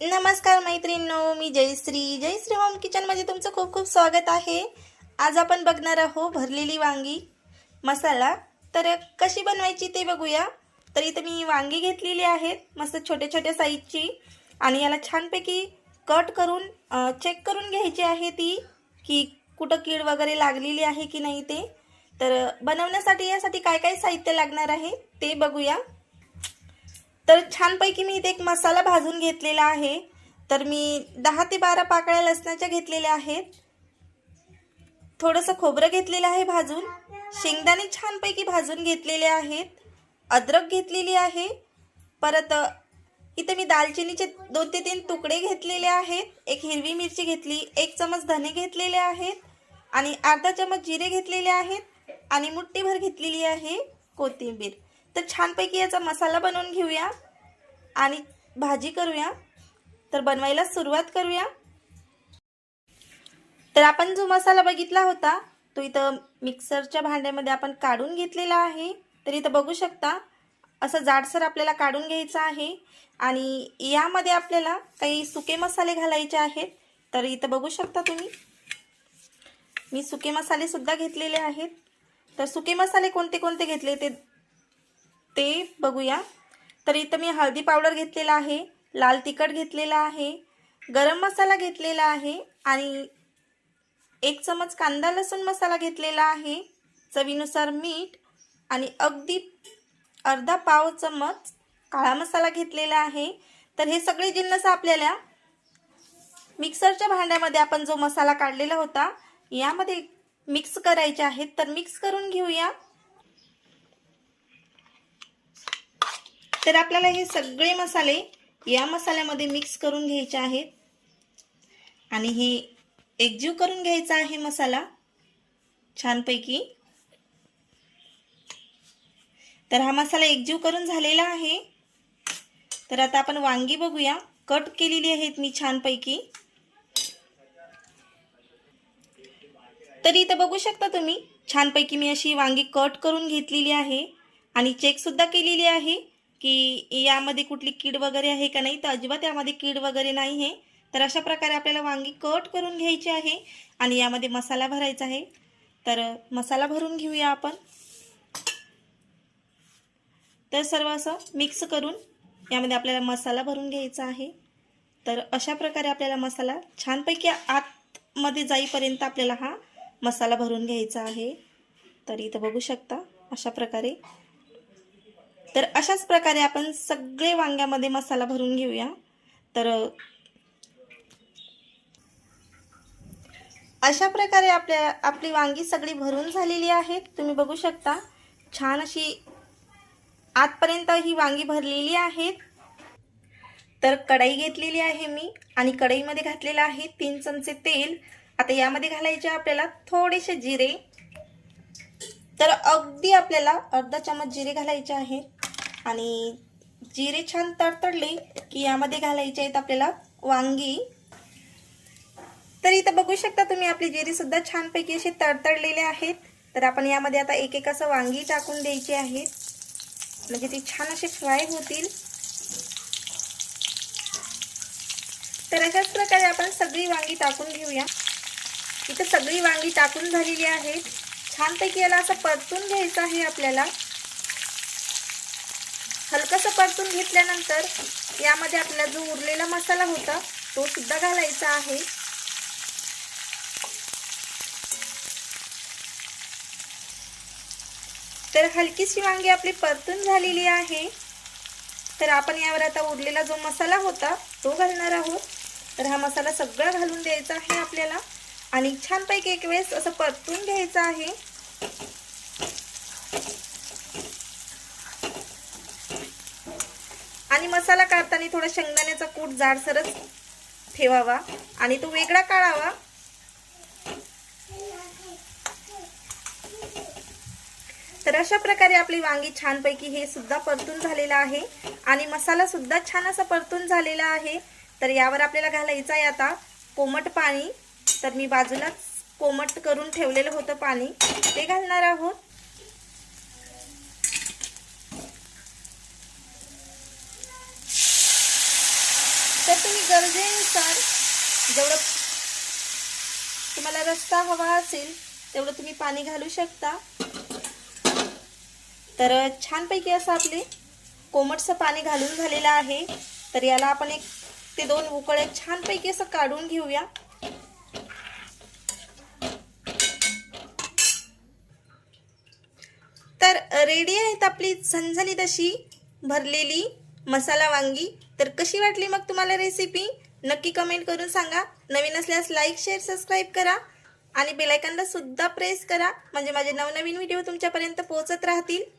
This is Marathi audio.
नमस्कार मैत्रिणींनो मी जयश्री. जयश्री होम किचनमध्ये तुमचं खूप खूप स्वागत आहे. आज आपण बघणार आहोत भरलेली वांगी मसाला. तर कशी बनवायची ते बघूया. तर इथे मी वांगी घेतलेली आहेत मस्त छोट्या छोट्या साईजची. आणि याला छानपैकी कट करून चेक करून घ्यायची आहे ती की कुठं कीड वगैरे लागलेली आहे की नाही ते. तर बनवण्यासाठी यासाठी काय काय साहित्य लागणार आहे ते बघूया. तर छानपैकी मी इथे एक मसाला भाजून घेतलेला आहे. तर मी दहा ते बारा पाकळ्या लसणाच्या घेतलेल्या आहेत. थोडंसं खोबरं घेतलेलं आहे भाजून. शेंगदाणे छानपैकी भाजून घेतलेले आहेत. अद्रक घेतलेली आहे. परत इथं इथे मी दालचिनीचे दोन ते तीन तुकडे घेतलेले आहेत. एक हिरवी मिरची घेतली एक चमच धने घेतलेले आहेत. आणि अर्धा चमच जिरे घेतलेले आहेत. आणि मुठ्ठीभर घेतलेली आहे कोथिंबीर. तर छानपैकी याचा मसाला बनवून घेऊया आणि भाजी करूया. तर बनवायला सुरुवात करूया. तर आपण जो मसाला बघितला होता तो इथं मिक्सरच्या भांड्यामध्ये आपण काढून घेतलेला आहे. तर इथं बघू शकता असं जाडसर आपल्याला काढून घ्यायचं आहे. आणि यामध्ये आपल्याला काही सुके मसाले घालायचे आहेत. तर इथं बघू शकता तुम्ही. मी सुके मसालेसुद्धा घेतलेले आहेत. तर सुके मसाले कोणते कोणते घेतले? ते ते बघूया. तर इथं मी हळदी पावडर घेतलेला आहे लाल तिखट घेतलेला आहे गरम मसाला घेतलेला आहे आणि एक चमच कांदा लसूण मसाला घेतलेला आहे चवीनुसार मीठ आणि अगदी अर्धा पाव चमच काळा मसाला घेतलेला आहे. तर हे सगळे जिन्नस आपल्याला मिक्सरच्या भांड्यामध्ये आपण जो मसाला काढलेला होता यामध्ये मिक्स करायचे आहेत. तर मिक्स करून घेऊया. तर आपल्याला हे सगळे मसाले या मसाल्यामध्ये मिक्स करून घ्यायचे आहेत. आणि हे एकजीव करून घ्यायचा आहे मसाला छानपैकी. तर हा मसाला एकजीव करून झालेला आहे. तर आता आपण वांगी बघूया. कट केलेली आहेत मी छानपैकी. तर इथं बघू शकता तुम्ही छानपैकी मी अशी वांगी कट करून घेतलेली आहे. आणि चेकसुद्धा केलेली आहे. की यामध्ये कुठली कीड वगैरे आहे का नाही? तर अजिबात यामध्ये कीड वगैरे नाही आहे. तर अशा प्रकारे आपल्याला वांगी कट करून घ्यायची आहे आणि यामध्ये मसाला भरायचा आहे. तर मसाला भरून घेऊया आपण. तर सर्व असं मिक्स करून यामध्ये आपल्याला मसाला भरून घ्यायचा आहे. तर अशा प्रकारे आपल्याला मसाला छानपैकी आतमध्ये जाईपर्यंत आपल्याला हा मसाला भरून घ्यायचा आहे. तर इथं बघू शकता अशा प्रकारे तर अशाच प्रकारे आपण सगळे वांग्यामध्ये मसाला भरून घेऊया. तर अशा प्रकारे आपल्या आपली वांगी सगळी भरून झालेली आहेत तुम्ही बघू शकता छान अशी आतपर्यंत ही वांगी भरलेली आहेत तर कढाई घेतलेली आहे मी आणि कढईमध्ये घातलेलं आहे तीन चमचे तेल. आता यामध्ये घालायचे आपल्याला थोडेसे जिरे. तर अगदी आपल्याला अर्धा चमच जिरे घालायचे आहेत. आणि जिरे छान तडतडले की यामध्ये घालायचे आहेत आपल्याला वांगी. तर इथं बघू शकता तुम्ही आपली जिरी सुद्धा छानपैकी असे तडतडलेले आहेत. तर आपण यामध्ये आता एक एक असं वांगी टाकून द्यायची आहेत म्हणजे ती छान असे फ्राय होतील. तर अशाच प्रकारे आपण सगळी वांगी टाकून घेऊया. इथं सगळी वांगी टाकून झालेली आहेत छानपैकी याला असं परतून घ्यायचं आहे आपल्याला. हलकंसं परतून घेतल्यानंतर यामध्ये आपला जो उरलेला मसाला होता तो सुद्धा घालायचा आहे. तर हलकीशी वांगी आपली परतून झालेली आहे. तर आपण यावर आता उरलेला जो मसाला होता तो घालणार आहोत. तर हा मसाला सगळा घालून द्यायचा आहे आपल्याला. आणि छानपैकी एक वेळेस असं परतून घ्यायचं आहे. आणि मसाला काढताना थोडा शेंगदाण्याचा कूट जाडसरच ठेवावा. आणि तो वेगळा काढावा. तर अशा प्रकारे आपली वांगी छानपैकी हे सुद्धा परतून झालेलं आहे. आणि मसाला सुद्धा छान असा परतून झालेला आहे. तर यावर आपल्याला घालायचं आहे आता कोमट पाणी. तर मी बाजूलाच कोमट करून ठेवलेलं होतं पाणी. ते घालणार आहोत. तर तुम्ही गरजेनुसार जेवढं तुम्हाला रस्ता हवा असेल तेवढं तुम्ही पाणी घालू शकता. तर छानपैकी असं आपले कोमटचं पाणी घालून झालेलं आहे. तर याला आपण एक ते दोन उकळे छानपैकी असं काढून घेऊया. तर रेडी आहेत आपली झणझणीत अशी भरलेली मसाला वांगी. तर कशी वाटली मग तुम्हाला रेसिपी नक्की कमेंट करून सांगा. नवीन असल्यास लाईक शेअर सबस्क्राईब करा. आणि बेलायकनला सुद्धा प्रेस करा. म्हणजे माझे नवनवीन व्हिडिओ तुमच्यापर्यंत पोहोचत राहतील.